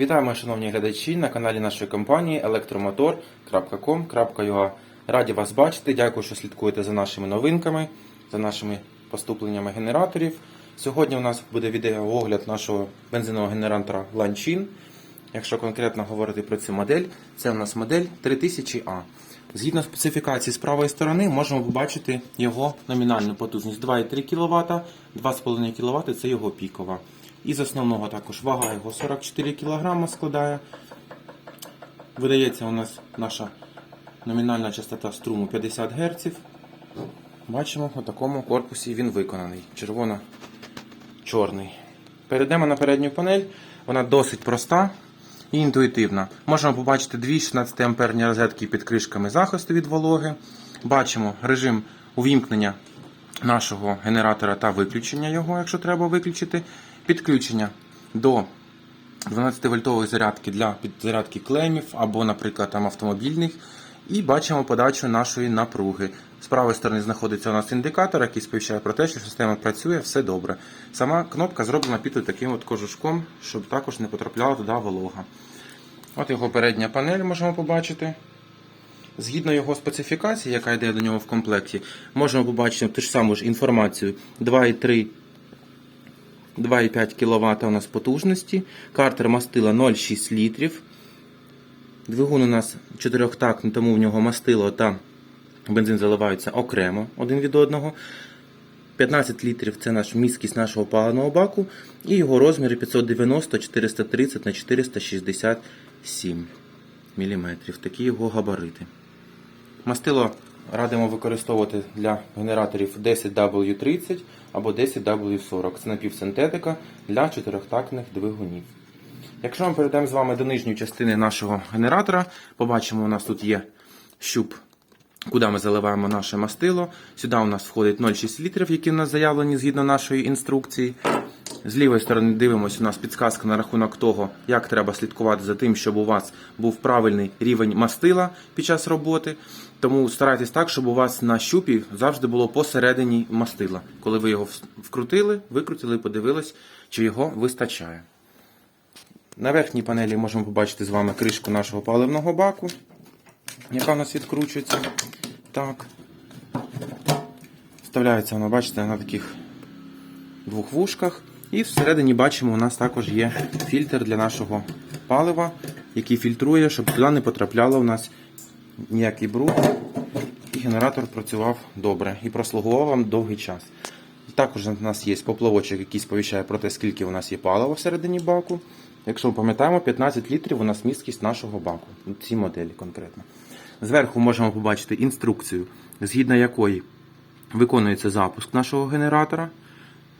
Вітаємо, шановні глядачі, на каналі нашої компанії elektromotor.com.ua. Раді вас бачити. Дякую, що слідкуєте за нашими новинками, за нашими поступленнями генераторів. Сьогодні у нас буде відеоогляд нашого бензинового генератора Lanchin. Якщо конкретно говорити про цю модель, це у нас модель 3000A. Згідно специфікації з правої сторони, можемо побачити його номінальну потужність 2,3 кВт, 2,5 кВт це його пікова. Із основного також вага його 44 кг складає. Видається у нас наша номінальна частота струму 50 Гц. Бачимо, у такому корпусі він виконаний. Червоно-чорний. Перейдемо на передню панель. Вона досить проста і інтуїтивна. Можемо побачити дві 16 амперні розетки під кришками захисту від вологи. Бачимо режим увімкнення нашого генератора та виключення його, якщо треба виключити. Підключення до 12-вольтової зарядки для підзарядки клеймів або, наприклад, там автомобільних. І бачимо подачу нашої напруги. З правої сторони знаходиться у нас індикатор, який сповіщає про те, що система працює, все добре. Сама кнопка зроблена під таким от кожушком, щоб також не потрапляла туди волога. От його передня панель можемо побачити. Згідно його специфікації, яка йде до нього в комплекті, можемо побачити ту ж саму ж інформацію 2,3 2,5 кВт у нас потужності, картер мастила 0,6 літрів. Двигун у нас чотирьохтактний, тому в нього мастило та бензин заливаються окремо один від одного. 15 літрів це наш міськість нашого паливного баку. І його розміри 590 430 на 467 мм. Такі його габарити. Мастило радимо використовувати для генераторів 10W30 або 10W40. Це напівсинтетика для чотирьохтактних двигунів. Якщо ми перейдемо з вами до нижньої частини нашого генератора, побачимо, у нас тут є щуп, куди ми заливаємо наше мастило. Сюди у нас входить 0,6 літрів, які у нас заявлені згідно нашої інструкції. З лівої сторони дивимося, у нас підсказка на рахунок того, як треба слідкувати за тим, щоб у вас був правильний рівень мастила під час роботи. Тому старайтесь так, щоб у вас на щупі завжди було посередині мастила. Коли ви його вкрутили, викрутили, і подивились, чи його вистачає. На верхній панелі можемо побачити з вами кришку нашого паливного баку, яка у нас відкручується. Так. Вставляється вона, бачите, на таких двох вушках. І всередині бачимо, у нас також є фільтр для нашого палива, який фільтрує, щоб туди не потрапляло у нас ніякий бруд. І генератор працював добре і прослугував вам довгий час. Також у нас є поплавочок, який сповіщає про те, скільки у нас є палива всередині баку. Якщо ми пам'ятаємо, 15 літрів у нас місткість нашого баку, у цій моделі конкретно. Зверху можемо побачити інструкцію, згідно якої виконується запуск нашого генератора.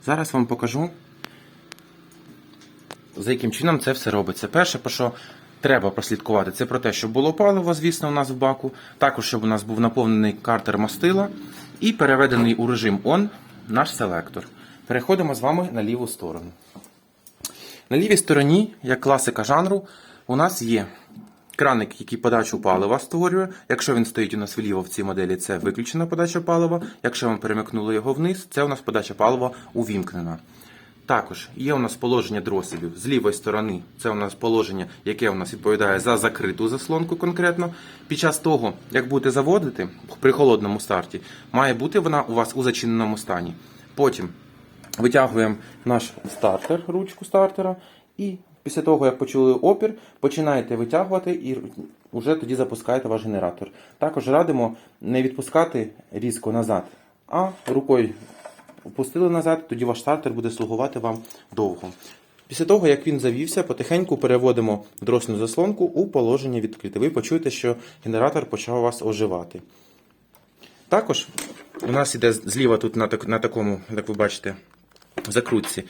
Зараз вам покажу, за яким чином це все робиться. Перше, про що треба прослідкувати, це про те, щоб було паливо, звісно, у нас в баку, також щоб у нас був наповнений картер мастила і переведений у режим ON наш селектор. Переходимо з вами на ліву сторону. На лівій стороні, як класика жанру, у нас є краник, який подачу палива створює. Якщо він стоїть у нас вліво в цій моделі, це виключена подача палива. Якщо ми перемикнули його вниз, це у нас подача палива увімкнена. Також є у нас положення дроселів з лівої сторони. Це у нас положення, яке у нас відповідає за закриту заслонку конкретно. Під час того, як будете заводити при холодному старті, має бути вона у вас у зачиненому стані. Потім витягуємо наш стартер, ручку стартера, і після того, як почули опір, починаєте витягувати і вже тоді запускаєте ваш генератор. Також радимо не відпускати різко назад, а рукою опустили назад, тоді ваш стартер буде слугувати вам довго. Після того, як він завівся, потихеньку переводимо дросну заслонку у положення відкрите. Ви почуєте, що генератор почав вас оживати. Також у нас іде зліва тут на, на такому, як ви бачите, закрутці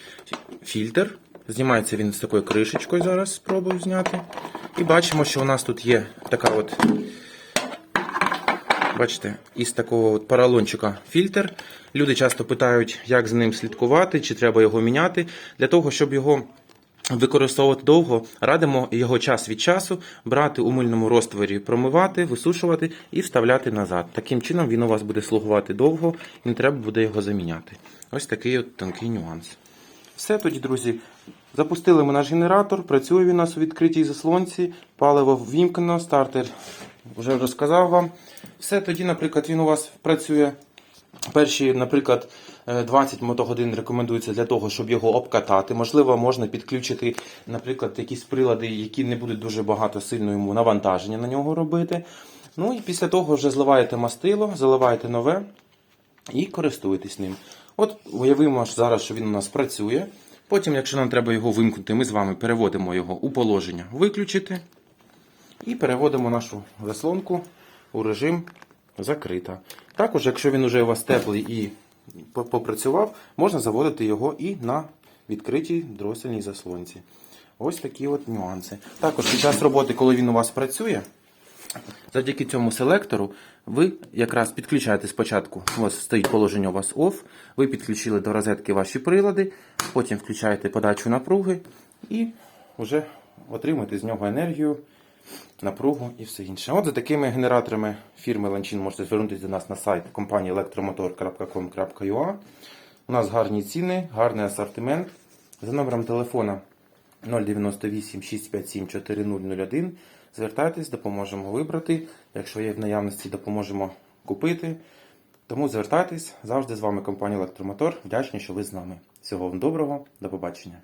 фільтр. Знімається він з такою кришечкою, зараз спробую зняти. І бачимо, що у нас тут є така от, бачите, із такого от поролончика фільтр. Люди часто питають, як за ним слідкувати, чи треба його міняти. Для того, щоб його використовувати довго, радимо його час від часу брати у мильному розтворі, промивати, висушувати і вставляти назад. Таким чином він у вас буде слугувати довго і не треба буде його заміняти. Ось такий от тонкий нюанс. Все тоді, друзі. Запустили ми наш генератор, працює він у нас у відкритій заслонці, паливо ввімкнено, стартер вже розказав вам. Все, тоді, наприклад, він у вас працює. Перші, наприклад, е, 20 мотогодин рекомендується для того, щоб його обкатати. Можливо, можна підключити, наприклад, якісь прилади, які не будуть дуже багато сильно йому навантаження на нього робити. Ну і після того вже зливаєте мастило, заливаєте нове і користуєтесь ним. От уявимо ж зараз, що він у нас працює. Потім, якщо нам треба його вимкнути, ми з вами переводимо його у положення виключити і переводимо нашу заслонку у режим закрита. Також, якщо він уже у вас теплий і попрацював, можна заводити його і на відкритій дроссельній заслонці. Ось такі от нюанси. Також під час роботи, коли він у вас працює, Завдяки цьому селектору ви якраз підключаєте спочатку, у вас стоїть положення у вас OFF, ви підключили до розетки ваші прилади, потім включаєте подачу напруги і вже отримуєте з нього енергію, напругу і все інше. От за такими генераторами фірми Ланчин можете звернутися до нас на сайт компанії electromotor.com.ua. У нас гарні ціни, гарний асортимент. За номером телефона 098 657 4001. Звертайтесь, допоможемо вибрати. Якщо є в наявності, допоможемо купити. Тому звертайтесь. Завжди з вами компанія Електромотор. Вдячні, що ви з нами. Всього вам доброго, до побачення.